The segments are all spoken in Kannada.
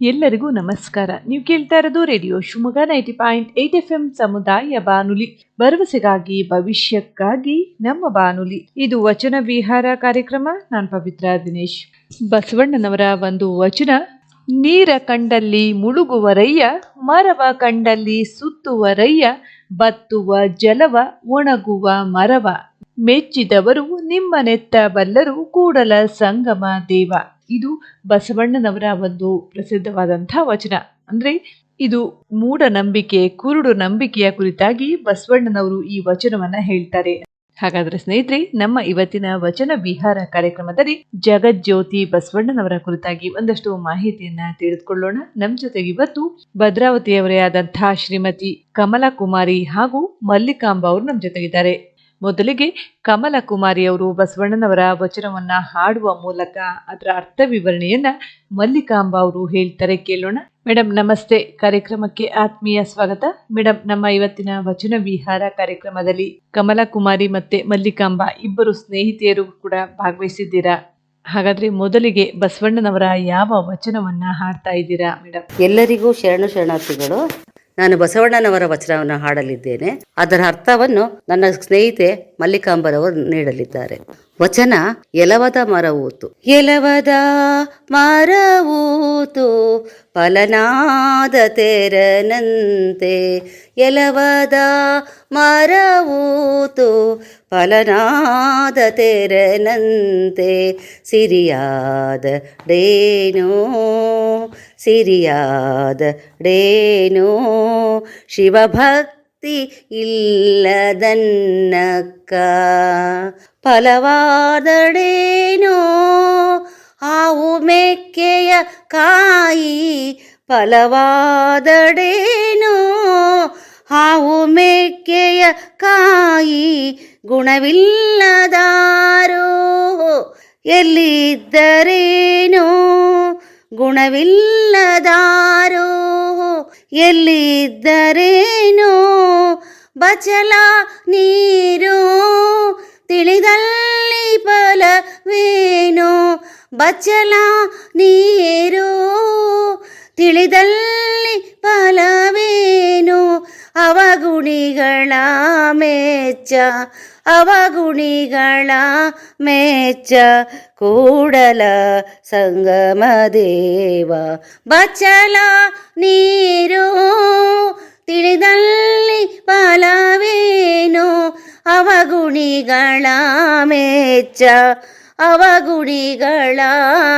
ಎಲ್ಲರಿಗೂ ನಮಸ್ಕಾರ. ನೀವು ಕೇಳ್ತಾ ಇರೋದು radio Shivamogga ninety point eight F M ಸಮುದಾಯ ಬಾನುಲಿ. ಭರವಸೆಗಾಗಿ, ಭವಿಷ್ಯಕ್ಕಾಗಿ ನಮ್ಮ ಬಾನುಲಿ. ಇದು ವಚನ ವಿಹಾರ ಕಾರ್ಯಕ್ರಮ. ನಾನು ಪವಿತ್ರ ದಿನೇಶ್. ಬಸವಣ್ಣನವರ ಒಂದು ವಚನ. ನೀರ ಕಂಡಲ್ಲಿ ಮುಳುಗುವರಯ್ಯ ಮರವ ಕಂಡಲ್ಲಿ ಸುತ್ತುವರಯ್ಯ ಬತ್ತುವ ಜಲವ, ಒಣಗುವ ಮರವ. ಮೆಚ್ಚಿದವರು ನಿಮ್ಮನೆತ್ತ ಬಲ್ಲರು ಕೂಡಲ ಸಂಗಮ ದೇವ. ಬಸವಣ್ಣನವರ ಒಂದು ಪ್ರಸಿದ್ಧವಾದಂಥ ವಚನ. ಅಂದ್ರೆ ಇದು ಮೂಢನಂಬಿಕೆ ಕುರುಡು ನಂಬಿಕೆಯ ಕುರಿತಾಗಿ ಬಸವಣ್ಣನವರು ಈ ವಚನವನ್ನ ಹೇಳ್ತಾರೆ. ಹಾಗಾದ್ರೆ ಸ್ನೇಹಿತರೆ, ನಮ್ಮ ಇವತ್ತಿನ ವಚನ ವಿಹಾರ ಕಾರ್ಯಕ್ರಮದಲ್ಲಿ ಜಗಜ್ಯೋತಿ ಬಸವಣ್ಣನವರ ಕುರಿತಾಗಿ ಒಂದಷ್ಟು ಮಾಹಿತಿಯನ್ನ ತಿಳಿದುಕೊಳ್ಳೋಣ. ನಮ್ಮ ಜೊತೆಗೆ ಇವತ್ತು ಭದ್ರಾವತಿಯವರೇ ಆದಂತಹ ಶ್ರೀಮತಿ ಕಮಲಾ ಕುಮಾರಿ ಹಾಗೂ ಮಲ್ಲಿಕಾಂಬ ಅವರು ನಮ್ಮ ಜೊತೆಗಿದ್ದಾರೆ. ಮೊದಲಿಗೆ ಕಮಲ ಕುಮಾರಿಯವರು ಬಸವಣ್ಣನವರ ವಚನವನ್ನ ಹಾಡುವ ಮೂಲಕ ಅದರ ಅರ್ಥ ವಿವರಣೆಯನ್ನ ಮಲ್ಲಿಕಾಂಬಾ ಅವರು ಹೇಳ್ತಾರೆ ಕೇಳೋಣ. ಮೇಡಮ್ ನಮಸ್ತೆ. ಕಾರ್ಯಕ್ರಮಕ್ಕೆ ಆತ್ಮೀಯ ಸ್ವಾಗತ. ಮೇಡಮ್ ನಮ್ಮ ಇವತ್ತಿನ ವಚನ ವಿಹಾರ ಕಾರ್ಯಕ್ರಮದಲ್ಲಿ ಕಮಲ ಕುಮಾರಿ ಮತ್ತೆ ಮಲ್ಲಿಕಾಂಬಾ ಇಬ್ಬರು ಸ್ನೇಹಿತೆಯರು ಕೂಡ ಭಾಗವಹಿಸಿದ್ದೀರಾ? ಹಾಗಾದ್ರೆ ಮೊದಲಿಗೆ ಬಸವಣ್ಣನವರ ಯಾವ ವಚನವನ್ನ ಹಾಡ್ತಾ ಇದ್ದೀರಾ ಮೇಡಮ್ ಎಲ್ಲರಿಗೂ ಶರಣು ಶರಣಾರ್ಥಿಗಳು ನಾನು ಬಸವಣ್ಣನವರ ವಚನವನ್ನು ಹಾಡಲಿದ್ದೇನೆ. ಅದರ ಅರ್ಥವನ್ನು ನನ್ನ ಸ್ನೇಹಿತೆ ಮಲ್ಲಿಕಾಂಬರವರು ನೀಡಲಿದ್ದಾರೆ. ವಚನ, ಎಲವದ ಮರವೂತು. ಎಲವದ ಮರವೂತು, ಫಲನಾದ ತೆರನಂತೆ. ಎಲವದ ಮರವೂತು ಫಲನಾದ ತೆರನಂತೆ ಸಿರಿಯಾದ ಡೇನೋ ಸಿರಿಯಾದ ಡೇನೋ ಶಿವಭಕ್ತಿ ಇಲ್ಲದನ್ನಕ್ಕ ಫಲವಾದಡೇನೋ ಹಾವು ಮೆಕ್ಕೆಯ ಕಾಯಿ ಫಲವಾದಡೇನೋ ಹಾವು ಮೆಕ್ಕೆಯ ಕಾಯಿ ಗುಣವಿಲ್ಲದಾರೋ? ಎಲ್ಲಿದ್ದರೇನೋ? ಗುಣವಿಲ್ಲದಾರೋ? ಎಲ್ಲಿದ್ದರೇನೋ? ಬಚಲ ನೀರು? ತಿಳಿದಲ್ಲಿ ಫಲವೇನೋ? ಬಚ್ಚಲ ನೀರು? ತಿಳಿದಲ್ಲಿ ಫಲವೇನು? ಅವಗುಣಿಗಳ ಮೆಚ್ಚ ಅವಗುಣಿಗಳ ಮೆಚ್ಚ ಕೂಡಲ ಸಂಗಮ ದೇವ ಬಚ್ಚಲ ನೀರು ತಿಳಿದಲ್ಲಿ ಫಲವೇನು ಅವಗುಣಿಗಳ ಮೆಚ್ಚ ಅವಗುಣಿಗಳ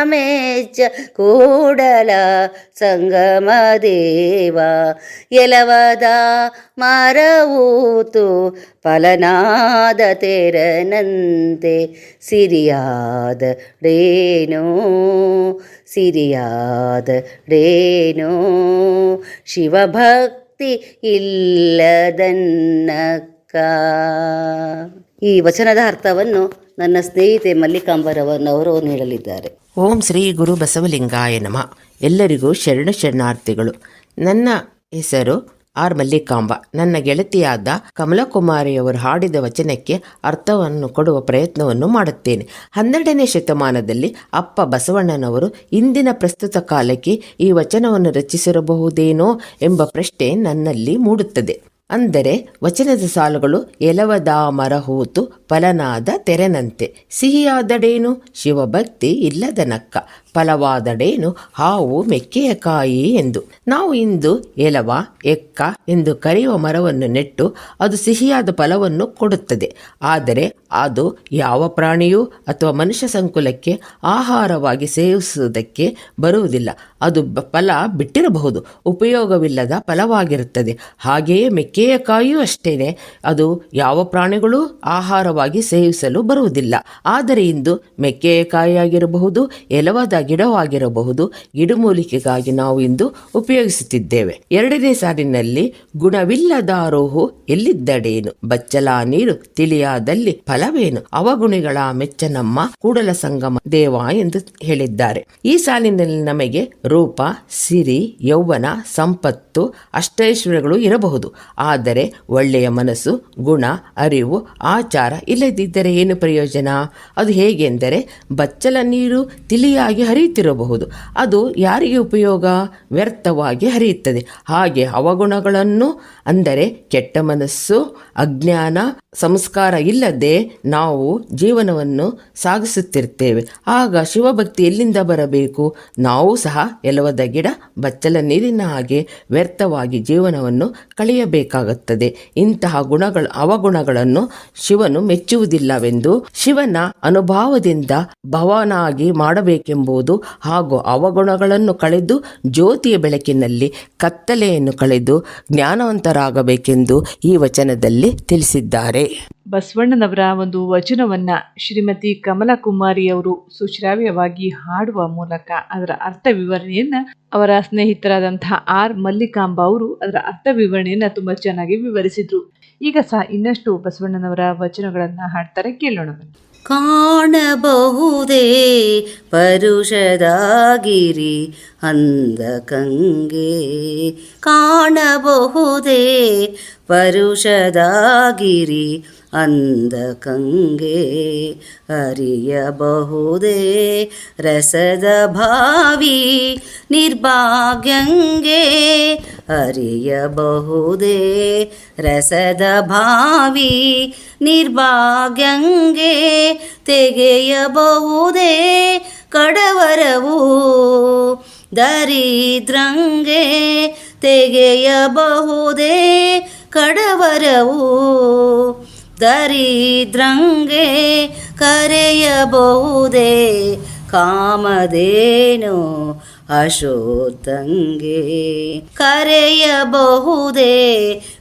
മേച്ച ಕೂಡಲ ಸಂಗಮ ದೇವ. ಎಲವದ ಮರವೂತು ಫಲನಾದ ತೆರನಂತೆ ಸಿರಿಯಾದ ಡೇನೋ ಸಿರಿಯಾದ ಡೇನೋ. ಶಿವಭಕ್ತಿ ಇಲ್ಲದನ್ನಕ್ಕ. ಈ ವಚನದ ಅರ್ಥವನ್ನು ನನ್ನ ಸ್ನೇಹಿತೆ ಮಲ್ಲಿಕಾಂಬರವನ್ನವರು ನೀಡಲಿದ್ದಾರೆ. ಓಂ ಶ್ರೀ ಗುರು ಬಸವಲಿಂಗಾಯ ನಮ. ಎಲ್ಲರಿಗೂ ಶರಣ ಶರಣಾರ್ಥಿಗಳು. ನನ್ನ ಹೆಸರು ಆರ್ ಮಲ್ಲಿಕಾಂಬ. ನನ್ನ ಗೆಳತಿಯಾದ ಕಮಲಕುಮಾರಿಯವರು ಹಾಡಿದ ವಚನಕ್ಕೆ ಅರ್ಥವನ್ನು ಕೊಡುವ ಪ್ರಯತ್ನವನ್ನು ಮಾಡುತ್ತೇನೆ. ಹನ್ನೆರಡನೇ ಶತಮಾನದಲ್ಲಿ ಅಪ್ಪ ಬಸವಣ್ಣನವರು ಇಂದಿನ ಪ್ರಸ್ತುತ ಕಾಲಕ್ಕೆ ಈ ವಚನವನ್ನು ರಚಿಸಿರಬಹುದೇನೋ ಎಂಬ ಪ್ರಶ್ನೆ ನನ್ನಲ್ಲಿ ಮೂಡುತ್ತದೆ. ಅಂದರೆ ವಚನದ ಸಾಲುಗಳು ಎಲವದ ಮರಹೂತು ಫಲನಾದ ತೆರೆನಂತೆ. ಸಿಹಿಯಾದಡೇನು? ಶಿವಭಕ್ತಿ ಇಲ್ಲದ ನಕ್ಕ. ಫಲವಾದಡೇನು? ಹಾವು ಮೆಕ್ಕೆಯ ಕಾಯಿ ಎಂದು. ನಾವು ಇಂದು ಎಲವ, ಎಕ್ಕ ಎಂದು ಕರೆಯುವ ಮರವನ್ನು ನೆಟ್ಟು ಅದು ಸಿಹಿಯಾದ ಫಲವನ್ನು ಕೊಡುತ್ತದೆ. ಆದರೆ ಅದು ಯಾವ ಪ್ರಾಣಿಯೂ ಅಥವಾ ಮನುಷ್ಯ ಸಂಕುಲಕ್ಕೆ ಆಹಾರವಾಗಿ ಸೇವಿಸುವುದಕ್ಕೆ ಬರುವುದಿಲ್ಲ. ಅದು ಫಲ ಬಿಟ್ಟಿರಬಹುದು, ಉಪಯೋಗವಿಲ್ಲದ ಫಲವಾಗಿರುತ್ತದೆ. ಹಾಗೆಯೇ ಮೆಕ್ಕೆಯ ಕಾಯಿಯೂ ಅಷ್ಟೇನೆ. ಅದು ಯಾವ ಪ್ರಾಣಿಗಳೂ ಆಹಾರವಾಗಿ ಸೇವಿಸಲು ಬರುವುದಿಲ್ಲ. ಆದರೆ ಇಂದು ಮೆಕ್ಕೆಯ ಕಾಯಿಯಾಗಿರಬಹುದು ಎಲವಾದ ಗಿಡವಾಗಿರಬಹುದು. ಗಿಡಮೂಲಿಕೆಗಾಗಿ ನಾವು ಇಂದು ಉಪಯೋಗಿಸುತ್ತಿದ್ದೇವೆ. ಎರಡನೇ ಸಾಲಿನಲ್ಲಿ ಗುಣವಿಲ್ಲದಾರೋಹು ಎಲ್ಲಿದ್ದಡೇನು? ಬಚ್ಚಲ ನೀರು ತಿಳಿಯಾದಲ್ಲಿ ಫಲವೇನು? ಅವಗುಣಿಗಳ ಮೆಚ್ಚನಮ್ಮ ಕೂಡಲ ಸಂಗಮ ದೇವ ಎಂದು ಹೇಳಿದ್ದಾರೆ. ಈ ಸಾಲಿನಲ್ಲಿ ನಮಗೆ ರೂಪ, ಸಿರಿ, ಯೌವನ, ಸಂಪತ್ತು, ಅಷ್ಟೈಶ್ವರ್ಯಗಳು ಇರಬಹುದು. ಆದರೆ ಒಳ್ಳೆಯ ಮನಸ್ಸು, ಗುಣ, ಅರಿವು, ಆಚಾರ ಇಲ್ಲದಿದ್ದರೆ ಏನು ಪ್ರಯೋಜನ? ಅದು ಹೇಗೆಂದರೆ ಬಚ್ಚಲ ನೀರು ತಿಳಿಯಾಗಿ ಹರಿಯುತ್ತಿರಬಹುದು. ಅದು ಯಾರಿಗೆ ಉಪಯೋಗ? ವ್ಯರ್ಥವಾಗಿ ಹರಿಯುತ್ತದೆ. ಹಾಗೆ ಅವಗುಣಗಳನ್ನು ಅಂದರೆ ಕೆಟ್ಟ ಮನಸ್ಸು, ಅಜ್ಞಾನ, ಸಂಸ್ಕಾರ ಇಲ್ಲದೆ ನಾವು ಜೀವನವನ್ನು ಸಾಗಿಸುತ್ತಿರ್ತೇವೆ. ಆಗ ಶಿವಭಕ್ತಿ ಎಲ್ಲಿಂದ ಬರಬೇಕು? ನಾವು ಸಹ ಎಲವದ ಗಿಡ, ಬಚ್ಚಲ ನೀರಿನ ಹಾಗೆ ವ್ಯರ್ಥವಾಗಿ ಜೀವನವನ್ನು ಕಳೆಯಬೇಕಾಗುತ್ತದೆ. ಇಂತಹ ಗುಣಗಳು, ಅವಗುಣಗಳನ್ನು ಶಿವನು ಮೆಚ್ಚುವುದಿಲ್ಲವೆಂದು ಶಿವನ ಅನುಭವದಿಂದ ಭವನಾಗಿ ಮಾಡಬೇಕೆಂಬುದು ಹಾಗೂ ಅವಗುಣಗಳನ್ನು ಕಳೆದು ಜ್ಯೋತಿಯ ಬೆಳಕಿನಲ್ಲಿ ಕತ್ತಲೆಯನ್ನು ಕಳೆದು ಜ್ಞಾನವಂತರಾಗಬೇಕೆಂದು ಈ ವಚನದಲ್ಲಿ ತಿಳಿಸಿದ್ದಾರೆ ಬಸವಣ್ಣನವರ ಒಂದು ವಚನವನ್ನ ಶ್ರೀಮತಿ ಕಮಲಾ ಕುಮಾರಿ ಅವರು ಸುಶ್ರಾವ್ಯವಾಗಿ ಹಾಡುವ ಮೂಲಕ ಅದರ ಅರ್ಥ ವಿವರಣೆಯನ್ನು ಅವರ ಸ್ನೇಹಿತರಾದಂತಹ ಆರ್ ಮಲ್ಲಿಕಾಂಬ ಅವರು ಅದರ ಅರ್ಥ ವಿವರಣೆಯನ್ನು ತುಂಬಾ ಚೆನ್ನಾಗಿ ವಿವರಿಸಿದ್ರು ಈಗ ಸಹ ಇನ್ನಷ್ಟು ಬಸವಣ್ಣನವರ ವಚನಗಳನ್ನು ಹಾಡ್ತಾರೆ, ಕೇಳೋಣ. ಕಾಣಬಹುದೇ ಪರುಷದಾಗಿರಿ ಅಂದಕಂಗೆ ಕಾಣಬಹುದೇ ಪರುಷದಾಗಿರಿ ಅಂದಕಂಗೆ ಅರಿಯಬಹುದೇ ರಸದ ಭಾವಿ ನಿರ್ಭಾಗ್ಯಂಗೆ ಅರಿಯಬಹುದೇ ರಸದ ಭಾವಿ ನಿರ್ಭಾಗ್ಯಂಗೆ ತೆಗೆಯಬಹುದೇ ಕಡವರವು ದರಿದ್ರಂಗೆ ತೆಗೆಯಬಹುದೇ ಕಡವರವು ದರಿದ್ರಂಗೆ ಕರೆಯಬಹುದೇ ಕಾಮಧೇನು ಅಶೋತ್ತಂಗೆ ಕರೆಯಬಹುದೇ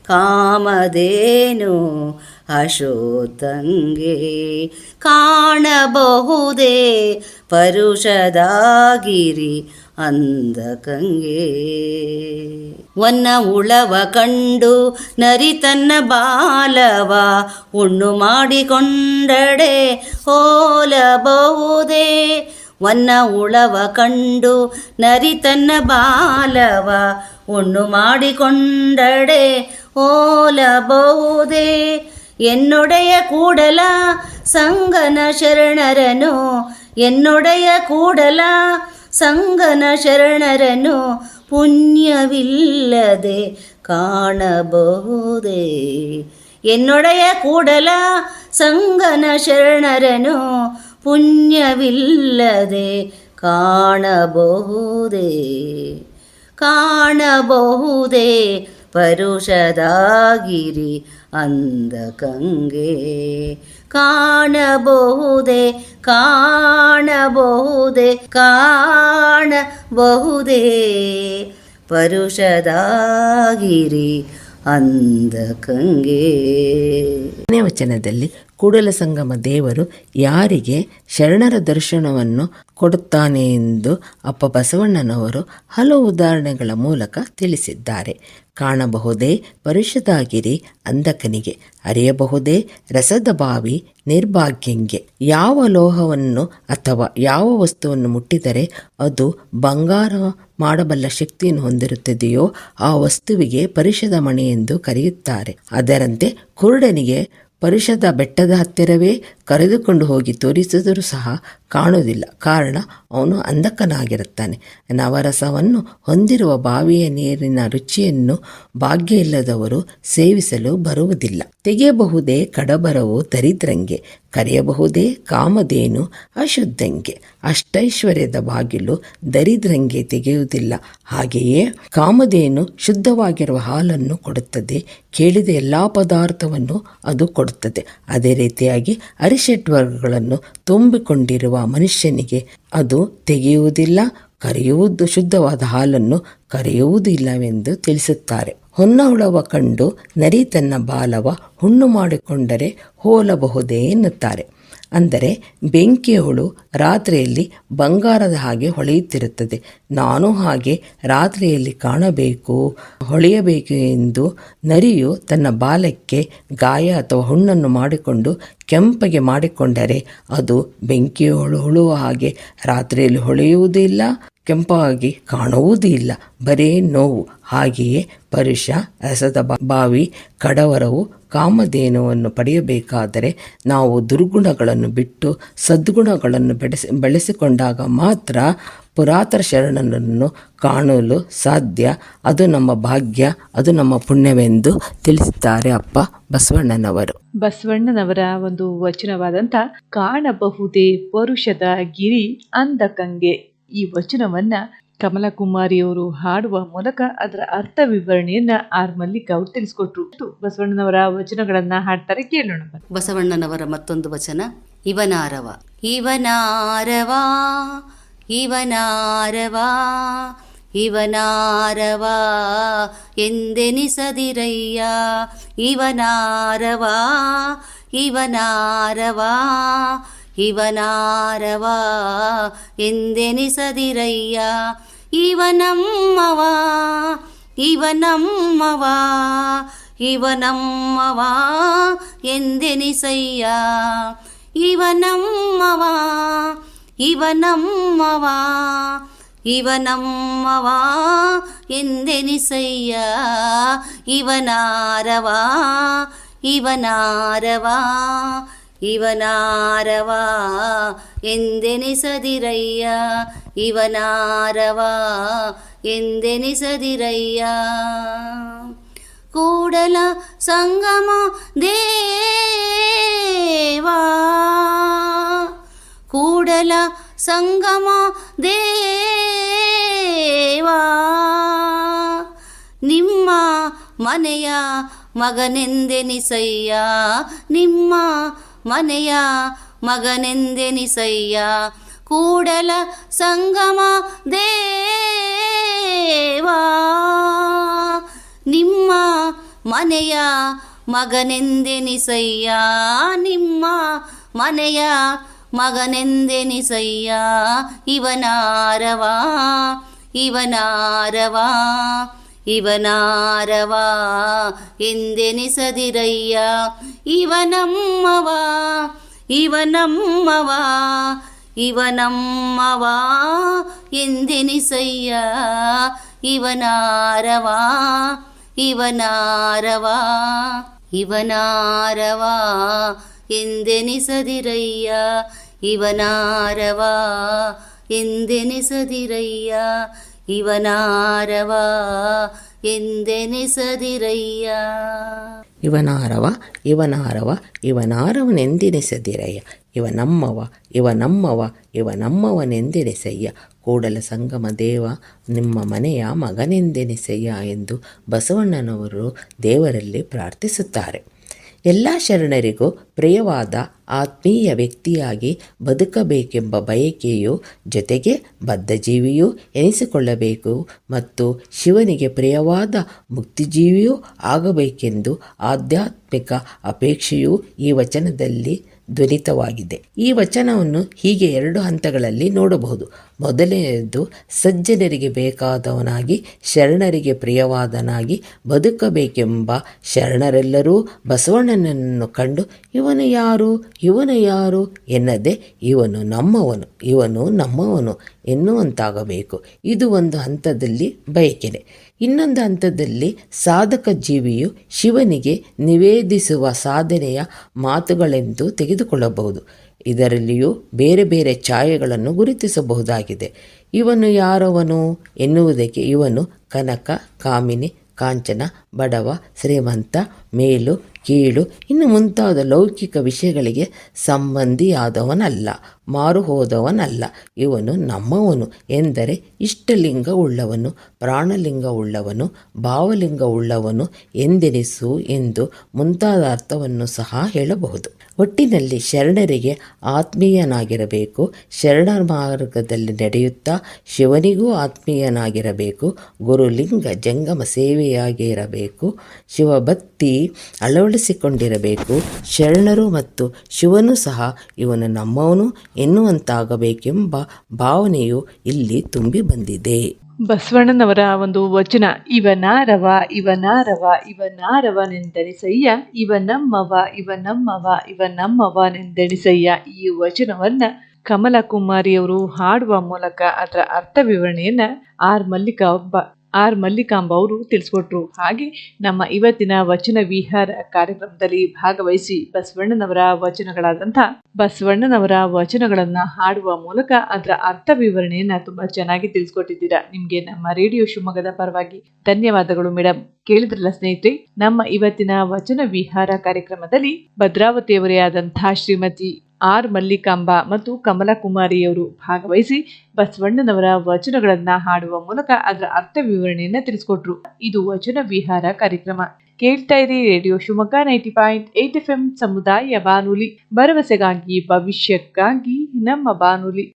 ಕಾಮದೇನು ಅಶೋತಂಗೆ ಕಾಣಬಹುದೇ ಪರುಷದಾಗಿರಿ ಅಂದಕಂಗೆ ವನ್ನ ಉಳವ ಕಂಡು ನರಿ ತನ್ನ ಬಾಲವ ಉಣ್ಣು ಮಾಡಿಕೊಂಡಡೆ ಹೋಲಬಹುದೇ ವನ್ನ ಉಳವ ಕಂಡು ನರಿ ತನ್ನ ಬಾಲವ ಉಣ್ಣು ಮಾಡಿಕೊಂಡಡೆ ಹೋಲಬಹುದೇ ಎನ್ನೊಡೆಯ ಕೂಡಲ ಸಂಗನ ಶರಣರನು ಎನ್ನೊಡೆಯ ಕೂಡಲ ಸಂಗನ ಶರಣರನು ಪುಣ್ಯವಿಲ್ಲದೆ ಕಾಣಬಹುದೇ ಎನ್ನೊಡೆಯ ಕೂಡಲ ಸಂಗನ ಶರಣರನು ಪುಣ್ಯವಿಲ್ಲದೆ ಕಾಣಬಹುದೇ? ಕಾಣಬಹುದೇ? ಪರುಷದಾಗಿರಿ ಅಂದಕಂಗೆ ಕಾಣಬಹುದೇ? ಕಾಣಬಹುದೇ? ಕಾಣಬಹುದೇ? ಪರುಷದಾಗಿರಿ ಅಂದಕಂಗೆ ಕಂಗೆ. ವಚನದಲ್ಲಿ ಕೂಡಲ ಸಂಗಮ ದೇವರು ಯಾರಿಗೆ ಶರಣರ ದರ್ಶನವನ್ನು ಕೊಡುತ್ತಾನೆ ಎಂದು ಅಪ್ಪ ಬಸವಣ್ಣನವರು ಹಲವು ಉದಾಹರಣೆಗಳ ಮೂಲಕ ತಿಳಿಸಿದ್ದಾರೆ. ಕಾಣಬಹುದೇ ಪರಿಷದಾಗಿರಿ ಅಂಧಕನಿಗೆ, ಅರಿಯಬಹುದೇ ರಸದ ಬಾವಿ ನಿರ್ಭಾಗ್ಯಂಗೆ. ಯಾವ ಲೋಹವನ್ನು ಅಥವಾ ಯಾವ ವಸ್ತುವನ್ನು ಮುಟ್ಟಿದರೆ ಅದು ಬಂಗಾರ ಮಾಡಬಲ್ಲ ಶಕ್ತಿಯನ್ನು ಹೊಂದಿರುತ್ತದೆಯೋ ಆ ವಸ್ತುವಿಗೆ ಪರಿಷದ ಮಣಿ ಎಂದು ಕರೆಯುತ್ತಾರೆ. ಅದರಂತೆ ಕುರುಡನಿಗೆ ಪರಿಷದ ಬೆಟ್ಟದ ಹತ್ತಿರವೇ ಕರೆದುಕೊಂಡು ಹೋಗಿ ತೋರಿಸಿದರೂ ಸಹ ಕಾಣುವುದಿಲ್ಲ. ಕಾರಣ ಅವನು ಅಂಧಕನಾಗಿರುತ್ತಾನೆ. ನವರಸವನ್ನು ಹೊಂದಿರುವ ಬಾವಿಯ ನೀರಿನ ರುಚಿಯನ್ನು ಭಾಗ್ಯ ಇಲ್ಲದವರು ಸೇವಿಸಲು ಬರುವುದಿಲ್ಲ. ತೆಗೆಯಬಹುದೇ ಕಡಬರವು ದರಿದ್ರಂಗೆ, ಕರೆಯಬಹುದೇ ಕಾಮಧೇನು ಅಶುದ್ಧಂಗೆ. ಅಷ್ಟೈಶ್ವರ್ಯದ ಬಾಗಿಲು ದರಿದ್ರಂಗೆ ತೆಗೆಯುವುದಿಲ್ಲ. ಹಾಗೆಯೇ ಕಾಮಧೇನು ಶುದ್ಧವಾಗಿರುವ ಹಾಲನ್ನು ಕೊಡುತ್ತದೆ. ಕೇಳಿದ ಎಲ್ಲ ಪದಾರ್ಥವನ್ನು ಅದು ಕೊಡುತ್ತದೆ. ಅದೇ ರೀತಿಯಾಗಿ ಅರಿಷಟ್ ವರ್ಗಗಳನ್ನು ತುಂಬಿಕೊಂಡಿರುವ ಮನುಷ್ಯನಿಗೆ ಅದು ತೆಗೆಯುವುದಿಲ್ಲ, ಕರೆಯುವುದು, ಶುದ್ಧವಾದ ಹಾಲನ್ನು ಕರೆಯುವುದಿಲ್ಲವೆಂದು ತಿಳಿಸುತ್ತಾರೆ. ಹೊನ್ನಹುಳವ ಕಂಡು ನರಿ ತನ್ನ ಬಾಲವ ಹುಣ್ಣು ಮಾಡಿಕೊಂಡರೆ ಹೋಲಬಹುದೇ ಎನ್ನುತ್ತಾರೆ. ಅಂದರೆ ಬೆಂಕಿಯ ಹುಳು ರಾತ್ರಿಯಲ್ಲಿ ಬಂಗಾರದ ಹಾಗೆ ಹೊಳೆಯುತ್ತಿರುತ್ತದೆ. ನಾನು ಹಾಗೆ ರಾತ್ರಿಯಲ್ಲಿ ಕಾಣಬೇಕು, ಹೊಳೆಯಬೇಕು ಎಂದು ನರಿಯು ತನ್ನ ಬಾಲಕ್ಕೆ ಗಾಯ ಅಥವಾ ಹುಣ್ಣನ್ನು ಮಾಡಿಕೊಂಡು ಕೆಂಪಗೆ ಮಾಡಿಕೊಂಡರೆ ಅದು ಬೆಂಕಿಯ ಹುಳು ಹುಳುವ ಹಾಗೆ ರಾತ್ರಿಯಲ್ಲಿ ಹೊಳೆಯುವುದಿಲ್ಲ. ಕೆಂಪಾಗಿ ಕಾಣುವುದೂ ಇಲ್ಲ ಬರೇ ನೋವು. ಹಾಗೆಯೇ ಪರುಷ, ರಸದ ಬಾವಿ, ಕಡವರವು ಕಾಮಧೇನುವನ್ನು ಪಡೆಯಬೇಕಾದರೆ ನಾವು ದುರ್ಗುಣಗಳನ್ನು ಬಿಟ್ಟು ಸದ್ಗುಣಗಳನ್ನು ಬೆಳೆಸಿ, ಬೆಳೆಸಿಕೊಂಡಾಗ ಮಾತ್ರ ಪುರಾತನ ಶರಣನನ್ನು ಕಾಣಲು ಸಾಧ್ಯ. ಅದು ನಮ್ಮ ಭಾಗ್ಯ, ಅದು ನಮ್ಮ ಪುಣ್ಯವೆಂದು ತಿಳಿಸುತ್ತಾರೆ ಅಪ್ಪ ಬಸವಣ್ಣನವರು. ಬಸವಣ್ಣನವರ ಒಂದು ವಚನವಾದಂಥ ಕಾಣಬಹುದೇ ಪರುಷದ ಗಿರಿ ಅಂದಕಂಗೆ. ಈ ವಚನವನ್ನ ಕಮಲಕುಮಾರಿಯವರು ಹಾಡುವ ಮೂಲಕ ಅದರ ಅರ್ಥ ವಿವರಣೆಯನ್ನ ಆರ್ ಮಲ್ಲಿಕ್ ಅವರು ತಿಳಿಸಿಕೊಟ್ರು ಬಸವಣ್ಣನವರ ವಚನಗಳನ್ನ ಹಾಡ್ತಾರೆ ಕೇಳೋಣ. ಬಸವಣ್ಣನವರ ಮತ್ತೊಂದು ವಚನ, ಇವನಾರವ ಇವನಾರವ ಇವನಾರವ ಇವನಾರವ, ಎಂದೆನಿಸದಿರಯ್ಯ, ಇವನಾರವ ಇವನಾರವ ಇವನಾರವ ಎಂದೆನಿಸದಿರಯ್ಯ ಇವನಮ್ಮವ ಇವನಮ್ಮವ ಇವನಮ್ಮವ ಎಂದೆನಿಸಯ್ಯ ಇವನಮ್ಮವ ಇವನಮ್ಮವ ಇವನಮ್ಮವ ಎಂದೆನಿಸಯ್ಯ ಇವನಾರವ ಇವನಾರವ ಇವನಾರವ ಎಂದೆನಿಸದಿರಯ್ಯ ಇವನಾರವ ಎಂದೆನಿಸದಿರಯ್ಯ ಕೂಡಲ ಸಂಗಮ ದೇವಾ ಕೂಡಲ ಸಂಗಮ ದೇವಾ ನಿಮ್ಮ ಮನೆಯ ಮಗನೆಂದೆನಿಸಯ್ಯ ನಿಮ್ಮ ಮನೆಯ ಮಗನೆಂದೆನಿಸಯ್ಯ. ಕೂಡಲ ಸಂಗಮ ದೇವಾ. ನಿಮ್ಮ ಮನೆಯ ಮಗನೆಂದೆನಿಸಯ್ಯ. ನಿಮ್ಮ ಮನೆಯ ಮಗನೆಂದೆನಿಸಯ್ಯ. ಇವನಾರವ ಇವನಾರವ. ಇವನಾರವ ಎಂದೆನಿಸದಿರಯ್ಯ ಇವನಮ್ಮವ ಇವನಮ್ಮವ ಇವನಮ್ಮವ ಎಂದೆನಿಸಯ್ಯ ಇವನಾರವ ಇವನಾರವ ಇವನಾರವ ಎಂದೆನಿಸದಿರಯ್ಯ ಇವನಾರವ ಎಂದೆನಿಸದಿರಯ್ಯ ಇವನಾರವ ಎಂದೆನಿಸದಿರಯ್ಯ? ಇವನಾರವ ಇವನಾರವ, ಇವನಾರವನೆಂದೆನಿಸದಿರಯ್ಯ? ಇವ ನಮ್ಮವ ಇವ ನಮ್ಮವ ಇವ ಕೂಡಲ ಸಂಗಮ ದೇವ, ನಿಮ್ಮ ಮನೆಯ ಮಗನೆಂದೆನಿಸಯ್ಯ? ಎಂದು ಬಸವಣ್ಣನವರು ದೇವರಲ್ಲಿ ಪ್ರಾರ್ಥಿಸುತ್ತಾರೆ. ಎಲ್ಲ ಶರಣರಿಗೂ ಪ್ರಿಯವಾದ ಆತ್ಮೀಯ ವ್ಯಕ್ತಿಯಾಗಿ ಬದುಕಬೇಕೆಂಬ ಬಯಕೆಯು ಜೊತೆಗೆ ಬದ್ಧಜೀವಿಯೂ ಎನಿಸಿಕೊಳ್ಳಬೇಕು ಮತ್ತು ಶಿವನಿಗೆ ಪ್ರಿಯವಾದ ಮುಕ್ತಿಜೀವಿಯೂ ಆಗಬೇಕೆಂದು ಆಧ್ಯಾತ್ಮಿಕ ಅಪೇಕ್ಷೆಯೂ ಈ ವಚನದಲ್ಲಿ ಧ್ವನಿತವಾಗಿದೆ ಈ ವಚನವನ್ನು ಹೀಗೆ ಎರಡು ಹಂತಗಳಲ್ಲಿ ನೋಡಬಹುದು. ಮೊದಲನೆಯದು, ಸಜ್ಜನರಿಗೆ ಬೇಕಾದವನಾಗಿ, ಶರಣರಿಗೆ ಪ್ರಿಯವಾದನಾಗಿ ಬದುಕಬೇಕೆಂಬ ಶರಣರೆಲ್ಲರೂ ಬಸವಣ್ಣನನ್ನು ಕಂಡು, ಇವನು ಯಾರು? ಇವನು ಯಾರು? ಎನ್ನದೆ, ಇವನು ನಮ್ಮವನು ಇವನು ನಮ್ಮವನು ಎನ್ನುವಂತಾಗಬೇಕು. ಇದು ಒಂದು ಹಂತದಲ್ಲಿ ಬಯಕೆನೆ. ಇನ್ನೊಂದು ಹಂತದಲ್ಲಿ ಸಾಧಕ ಜೀವಿಯು ಶಿವನಿಗೆ ನಿವೇದಿಸುವ ಸಾಧನೆಯ ಮಾತುಗಳೆಂದು ತೆಗೆದುಕೊಳ್ಳಬಹುದು. ಇದರಲ್ಲಿಯೂ ಬೇರೆ ಬೇರೆ ಛಾಯೆಗಳನ್ನು ಗುರುತಿಸಬಹುದಾಗಿದೆ. ಇವನು ಯಾರವನು ಎನ್ನುವುದಕ್ಕೆ ಇವನು ಕನಕ, ಕಾಮಿನಿ, ಕಾಂಚನ, ಬಡವ, ಶ್ರೀಮಂತ, ಮೇಲು ಕೀಳು. ಇನ್ನು ಮುಂತಾದ ಲೌಕಿಕ ವಿಷಯಗಳಿಗೆ ಸಂಬಂಧಿಯಾದವನಲ್ಲ ಮಾರು ಹೋದವನಲ್ಲ ಇವನು ನಮ್ಮವನು ಎಂದರೆ ಇಷ್ಟಲಿಂಗ ಉಳ್ಳವನು ಪ್ರಾಣಲಿಂಗ ಉಳ್ಳವನು ಭಾವಲಿಂಗ ಉಳ್ಳವನು ಎಂದೆನಿಸು ಎಂದು ಮುಂತಾದ ಅರ್ಥವನ್ನು ಸಹ ಹೇಳಬಹುದು. ಒಟ್ಟಿನಲ್ಲಿ ಶರಣರಿಗೆ ಆತ್ಮೀಯನಾಗಿರಬೇಕು. ಶರಣ ಮಾರ್ಗದಲ್ಲಿ ನಡೆಯುತ್ತಾ ಶಿವನಿಗೂ ಆತ್ಮೀಯನಾಗಿರಬೇಕು. ಗುರುಲಿಂಗ ಜಂಗಮ ಸೇವೆಯಾಗಿರಬೇಕು. ಶಿವಭಕ್ತಿ ಅಳವಡಿಸಿಕೊಂಡಿರಬೇಕು. ಶರಣರು ಮತ್ತು ಶಿವನು ಸಹ ಇವನು ನಮ್ಮವನು ಎನ್ನುವಂತಾಗಬೇಕೆಂಬ ಭಾವನೆಯು ಇಲ್ಲಿ ತುಂಬಿ ಬಂದಿದೆ. ಬಸವಣ್ಣನವರ ಒಂದು ವಚನ ಇವನಾರವ ಇವನಾರವ ಇವನಾರವನೆಂದೆಣಿಸಯ್ಯ ಇವ ನಮ್ಮವ ಇವ ನಮ್ಮವ ಇವ ನಮ್ಮವನೆಂದೆನಿಸಯ್ಯ ಈ ವಚನವನ್ನ ಕಮಲ ಕುಮಾರಿಯವರು ಹಾಡುವ ಮೂಲಕ ಅದರ ಅರ್ಥ ವಿವರಣೆಯನ್ನ ಆರ್ ಮಲ್ಲಿಕಾಂಬ ಆರ್ ಮಲ್ಲಿಕಾಂಬ ಅವರು ತಿಳಿಸ್ಕೊಟ್ರು. ಹಾಗೆ ನಮ್ಮ ಇವತ್ತಿನ ವಚನ ವಿಹಾರ ಕಾರ್ಯಕ್ರಮದಲ್ಲಿ ಭಾಗವಹಿಸಿ ಬಸವಣ್ಣನವರ ವಚನಗಳಾದಂಥ ಬಸವಣ್ಣನವರ ವಚನಗಳನ್ನ ಹಾಡುವ ಮೂಲಕ ಅದರ ಅರ್ಥ ವಿವರಣೆಯನ್ನ ತುಂಬಾ ಚೆನ್ನಾಗಿ ತಿಳಿಸ್ಕೊಟ್ಟಿದ್ದೀರಾ. ನಿಮಗೆ ನಮ್ಮ ರೇಡಿಯೋ ಶಿವಮೊಗ್ಗದ ಪರವಾಗಿ ಧನ್ಯವಾದಗಳು ಮೇಡಮ್ ಕೇಳಿದ್ರಲ್ಲ ಸ್ನೇಹಿತರೆ, ನಮ್ಮ ಇವತ್ತಿನ ವಚನ ವಿಹಾರ ಕಾರ್ಯಕ್ರಮದಲ್ಲಿ ಭದ್ರಾವತಿಯವರೇ ಆದಂಥ ಶ್ರೀಮತಿ ಆರ್ ಮಲ್ಲಿಕಾಂಬ ಮತ್ತು ಕಮಲ ಕುಮಾರಿಯವರು ಭಾಗವಹಿಸಿ ಬಸವಣ್ಣನವರ ವಚನಗಳನ್ನ ಹಾಡುವ ಮೂಲಕ ಅದರ ಅರ್ಥ ವಿವರಣೆಯನ್ನ ತಿಳಿಸ್ಕೊಟ್ರು. ಇದು ವಚನ ವಿಹಾರ ಕಾರ್ಯಕ್ರಮ. ಕೇಳ್ತಾ ಇರಿ radio Shivamogga ninety point eight F M ಸಮುದಾಯ ಬಾನುಲಿ. ಭರವಸೆಗಾಗಿ, ಭವಿಷ್ಯಕ್ಕಾಗಿ, ನಮ್ಮ ಬಾನುಲಿ.